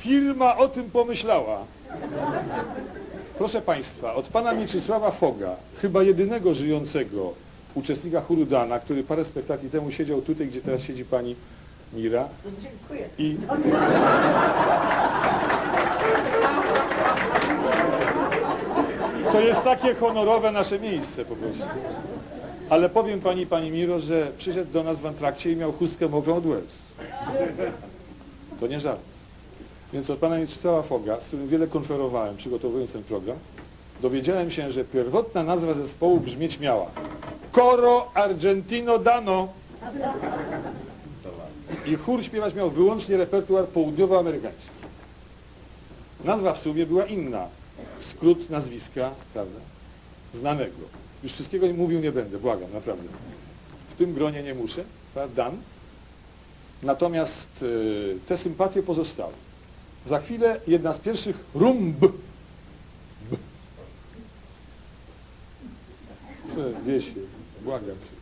firma o tym pomyślała. Proszę Państwa, od pana Mieczysława Foga, chyba jedynego żyjącego uczestnika Hurudana, który parę spektakli temu siedział tutaj, gdzie teraz siedzi pani Mira. Dziękuję. I to jest takie honorowe nasze miejsce po prostu. Ale powiem pani, pani Miro, że przyszedł do nas w antrakcie i miał chustkę mokrą od łez. To nie żart. Więc od pana Mieczysława Foga, z którym wiele konferowałem, przygotowując ten program, dowiedziałem się, że pierwotna nazwa zespołu brzmieć miała Coro Argentino Dano. I chór śpiewać miał wyłącznie repertuar południowoamerykański. Nazwa w sumie była inna. Skrót nazwiska, prawda, znanego. Już wszystkiego mówił nie będę, błagam, naprawdę. W tym gronie nie muszę, prawda, Dan. Natomiast y, te sympatie pozostały. Za chwilę jedna z pierwszych rumb. B. Proszę, Wie się, błagam się.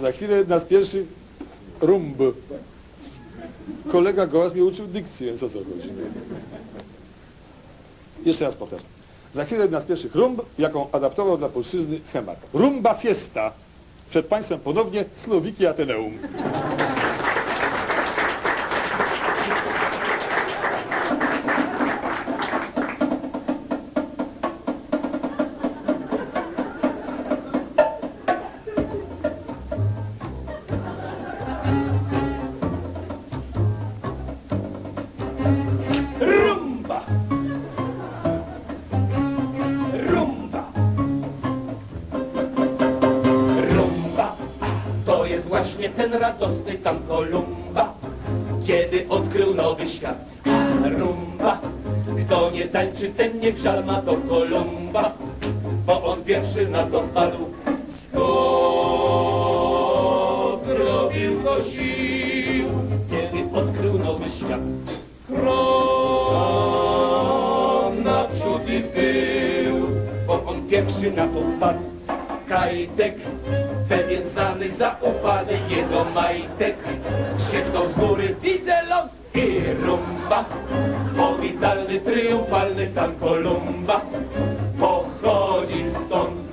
Za chwilę jedna z pierwszych rumb. Kolega Gołas mnie uczył dykcji, więc co chodzi. Jeszcze raz powtarzam. Za chwilę jedna z pierwszych rumb, jaką adaptował dla polszczyzny Hemar. Rumba Fiesta. Przed Państwem ponownie Słowiki Ateneum. Radosny tam Kolumba, kiedy odkrył nowy świat. Rumba! Kto nie tańczy, ten niech żal ma do Kolumba, bo on pierwszy na to wpadł. Skąd robił co sił, kiedy odkrył nowy świat. Krok naprzód i w tył, bo on pierwszy na to wpadł. Kajtek, pewien znany, zaufany jego majtek, krzyknął z góry, widzę lot i rumba. Powitalny, triumfalny tam Kolumba, pochodzi stąd.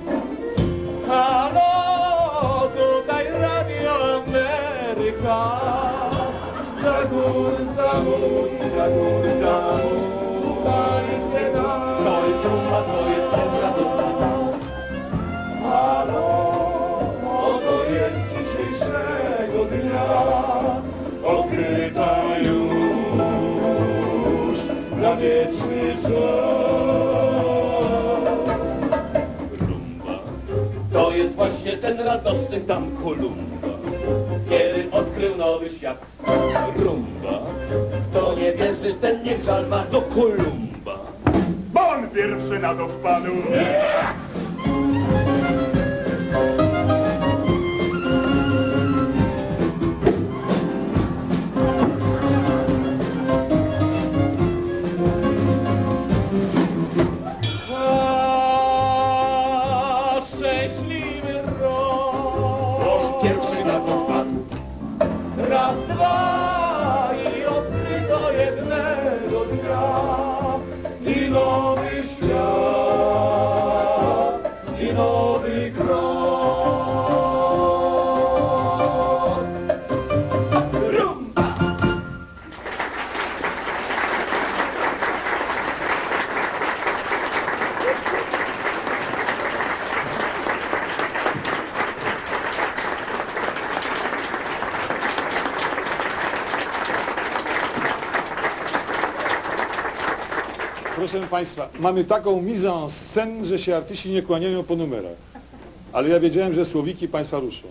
Halo, tutaj Radio Ameryka. Za gór, za mur, za gór, za słuchajcie nas. To jest rumba, to jest ten radosny nas. Wieczny czas. Rumba, to jest właśnie ten radosny tam Kolumba, kiedy odkrył nowy świat. Rumba, kto nie wierzy, ten niech żal ma do Kolumba. Bo on pierwszy na to wpadł. A I nowy świat, i nowy krok. Proszę Państwa, mamy taką mizę en scène, że się artyści nie kłaniają po numerach. Ale ja wiedziałem, że słowiki Państwa ruszą.